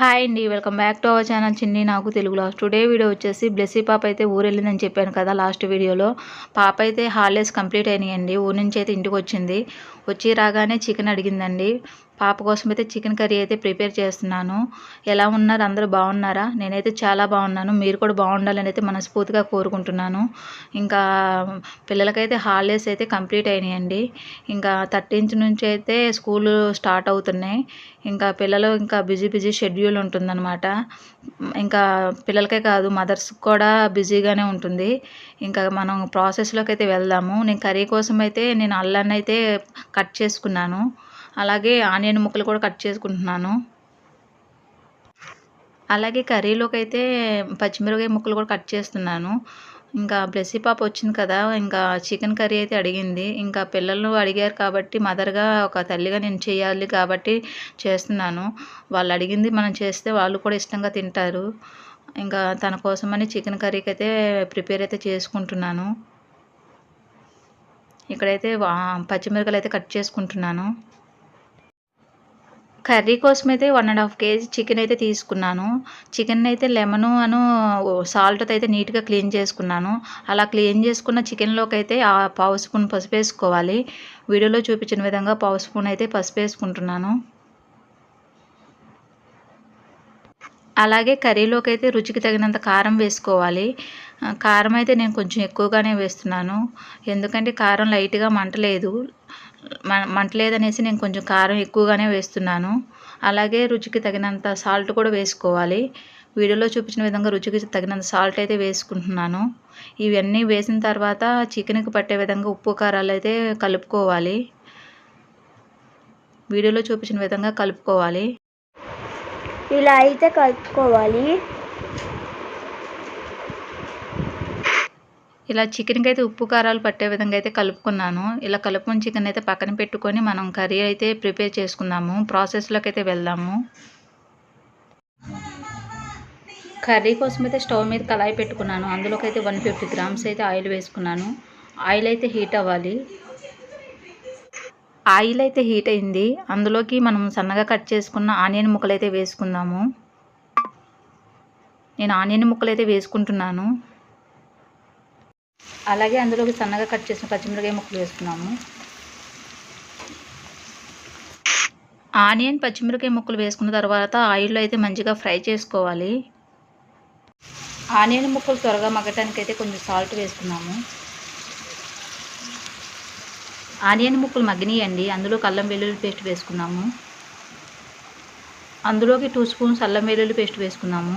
Hi అండి welcome back to our channel చిన్ని నాకు తెలుగులో టుడే వీడియో వచ్చేసి బ్లెస్సీ పాప అయితే ఊరు వెళ్ళిందని చెప్పాను కదా లాస్ట్ వీడియోలో. పాప అయితే హాలిడేస్ కంప్లీట్ అయినాయండి ఊరి నుంచి అయితే ఇంటికి వచ్చింది. వచ్చి రాగానే చికెన్ అడిగిందండి. పాప కోసం అయితే చికెన్ కర్రీ అయితే ప్రిపేర్ చేస్తున్నాను. ఎలా ఉన్నారు? అందరూ బాగున్నారా? నేనైతే చాలా బాగున్నాను. మీరు కూడా బాగుండాలని అయితే మనస్ఫూర్తిగా కోరుకుంటున్నాను. ఇంకా పిల్లలకైతే హాలిడేస్ అయితే కంప్లీట్ అయినాయండి. ఇంకా థర్టీన్త్ నుంచి అయితే స్కూల్ స్టార్ట్ అవుతున్నాయి. ఇంకా పిల్లలు ఇంకా బిజీ బిజీ షెడ్యూల్ ఉంటుందన్నమాట. ఇంకా పిల్లలకే కాదు మదర్స్కి కూడా బిజీగానే ఉంటుంది. ఇంకా మనం ప్రాసెస్లోకి అయితే వెళ్దాము. నేను కర్రీ కోసం అయితే నేను అల్లాన్ని అయితే కట్ చేసుకున్నాను. అలాగే ఆనియన్ ముక్కలు కూడా కట్ చేసుకుంటున్నాను. అలాగే కర్రీలోకి అయితే పచ్చిమిరపకాయ ముక్కలు కూడా కట్ చేస్తున్నాను. ఇంకా బ్లెస్సీ పాప వచ్చింది కదా ఇంకా చికెన్ కర్రీ అయితే అడిగింది. ఇంకా పిల్లలు అడిగారు కాబట్టి మదర్గా ఒక తల్లిగా నేను చేయాలి కాబట్టి చేస్తున్నాను. వాళ్ళు అడిగింది మనం చేస్తే వాళ్ళు కూడా ఇష్టంగా తింటారు. ఇంకా తన కోసమని చికెన్ కర్రీకి అయితే ప్రిపేర్ అయితే చేసుకుంటున్నాను. ఇక్కడైతే పచ్చిమిరపకాయలు అయితే కట్ చేసుకుంటున్నాను. కర్రీ కోసం అయితే one and half KG chicken అయితే తీసుకున్నాను. చికెన్ అయితే లెమను అను సాల్ట్తో అయితే నీట్గా క్లీన్ చేసుకున్నాను. అలా క్లీన్ చేసుకున్న చికెన్లోకి అయితే ఆ పావు స్పూన్ పసుపు వేసుకోవాలి. వీడియోలో చూపించిన విధంగా పావు స్పూన్ అయితే పసుపు వేసుకుంటున్నాను. అలాగే కర్రీలోకి అయితే రుచికి తగినంత కారం వేసుకోవాలి. కారం అయితే నేను కొంచెం ఎక్కువగానే వేస్తున్నాను. ఎందుకంటే కారం లైట్గా మంటలేదు. మంటలేదనేసి నేను కొంచెం కారం ఎక్కువగానే వేస్తున్నాను. అలాగే రుచికి తగినంత సాల్ట్ కూడా వేసుకోవాలి. వీడియోలో చూపించిన విధంగా రుచికి తగినంత సాల్ట్ అయితే వేసుకుంటున్నాను. ఇవన్నీ వేసిన తర్వాత చికెన్కి పట్టే విధంగా ఉప్పు కారాలు అయితే కలుపుకోవాలి. వీడియోలో చూపించిన విధంగా కలుపుకోవాలి. ఇలా అయితే కలుపుకోవాలి. ఇలా చికెన్కి అయితే ఉప్పు కారాలు పట్టే విధంగా అయితే కలుపుకున్నాను. ఇలా కలుపుకుని చికెన్ అయితే పక్కన పెట్టుకొని మనం కర్రీ అయితే ప్రిపేర్ చేసుకుందాము. ప్రాసెస్లోకి అయితే వెళ్దాము. కర్రీ కోసం అయితే స్టవ్ మీద కళాయి పెట్టుకున్నాను. అందులోకి అయితే వన్ ఫిఫ్టీ గ్రామ్స్ అయితే ఆయిల్ వేసుకున్నాను. ఆయిల్ అయితే హీట్ అవ్వాలి. ఆయిల్ అయితే హీట్ అయింది. అందులోకి మనం సన్నగా కట్ చేసుకున్న ఆనియన్ ముక్కలు అయితే వేసుకుందాము. నేను ఆనియన్ ముక్కలు అయితే వేసుకుంటున్నాను. అలాగే అందులోకి సన్నగా కట్ చేసిన పచ్చిమిరకాయ ముక్కలు వేసుకున్నాము. ఆనియన్ పచ్చిమిరకాయ ముక్కలు వేసుకున్న తర్వాత ఆయిల్లో అయితే మంచిగా ఫ్రై చేసుకోవాలి. ఆనియన్ ముక్కలు త్వరగా మగ్గటానికి అయితే కొంచెం సాల్ట్ వేసుకున్నాము. ఆనియన్ ముక్కలు మగ్గినాయండి. అందులో అల్లం వెల్లుల్లి పేస్ట్ వేసుకున్నాము. అందులోకి టూ స్పూన్స్ అల్లం వెల్లుల్లి పేస్ట్ వేసుకున్నాము.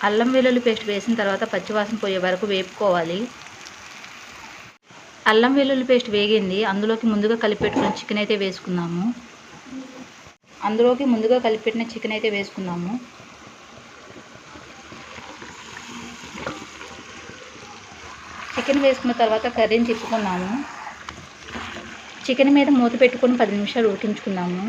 అల్లం వెల్లుల్లి పేస్ట్ వేసిన తర్వాత పచ్చివాసన పోయే వరకు వేపుకోవాలి. అల్లం వెల్లుల్లి పేస్ట్ వేగింది. అందులోకి ముందుగా కలిపెట్టుకున్న చికెన్ అయితే వేసుకున్నాము అందులోకి ముందుగా కలిపెట్టిన చికెన్ అయితే వేసుకున్నాము చికెన్ వేసుకున్న తర్వాత కర్రీని తిప్పుకున్నాము చికెన్ మీద మూత పెట్టుకొని పది నిమిషాలు ఉడికించుకున్నాము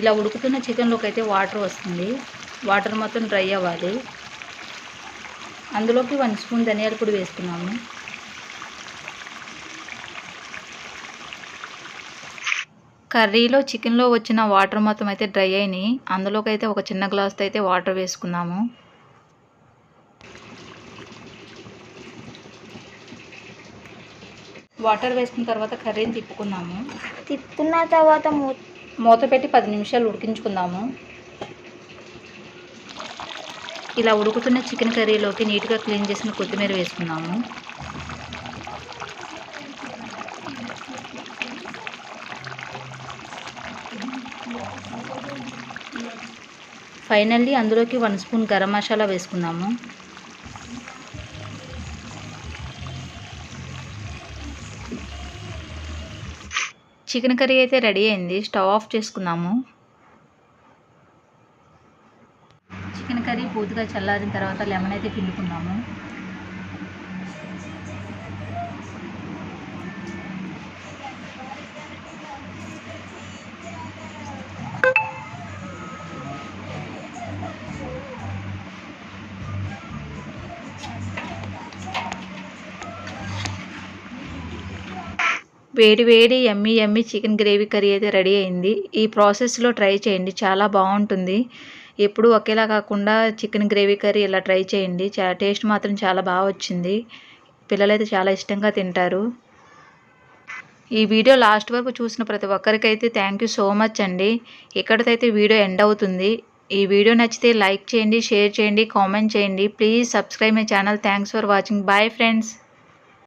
ఇలా ఉడుకుతున్న చికెన్లోకి అయితే వాటర్ వస్తుంది. వాటర్ మొత్తం డ్రై అవ్వాలి. అందులోకి వన్ స్పూన్ ధనియాల పొడి వేసుకున్నాము. కర్రీలో చికెన్లో వచ్చిన వాటర్ మొత్తం అయితే డ్రై అయినాయి. అందులోకి అయితే ఒక చిన్న గ్లాస్తో అయితే వాటర్ వేసుకున్నాము. వాటర్ వేసుకున్న తర్వాత కర్రీని తిప్పుకున్నాము. తిప్పుకున్న తర్వాత మూత పెట్టి పది నిమిషాలు ఉడికించుకుందాము. ఇలా ఉడుకుతున్న చికెన్ కర్రీలోకి నీట్గా క్లీన్ చేసిన కొత్తిమీర వేసుకున్నాము ఫైనల్లీ అందులోకి వన్ స్పూన్ గరం మసాలా వేసుకుందాము. చికెన్ కర్రీ అయితే రెడీ అయింది. స్టవ్ ఆఫ్ చేసుకున్నాము చికెన్ కర్రీ పూర్తిగా చల్లారిన తర్వాత లెమన్ అయితే పిండుకున్నాము వేడి వేడి ఎమ్మి ఎమ్మి చికెన్ గ్రేవీ కర్రీ అయితే రెడీ అయింది. ఈ ప్రాసెస్లో ట్రై చేయండి చాలా బాగుంటుంది. ఎప్పుడు ఒకేలా కాకుండా చికెన్ గ్రేవీ కర్రీ ఇలా ట్రై చేయండి చా టేస్ట్ మాత్రం చాలా బాగా వచ్చింది. పిల్లలైతే చాలా ఇష్టంగా తింటారు. ఈ వీడియో లాస్ట్ వరకు చూసిన ప్రతి ఒక్కరికైతే థ్యాంక్ యూ సో మచ్ అండి. ఇక్కడితో వీడియో ఎండ్ అవుతుంది. ఈ వీడియో నచ్చితే లైక్ చేయండి షేర్ చేయండి కామెంట్ చేయండి. Please subscribe my channel. Thanks for watching. Bye friends.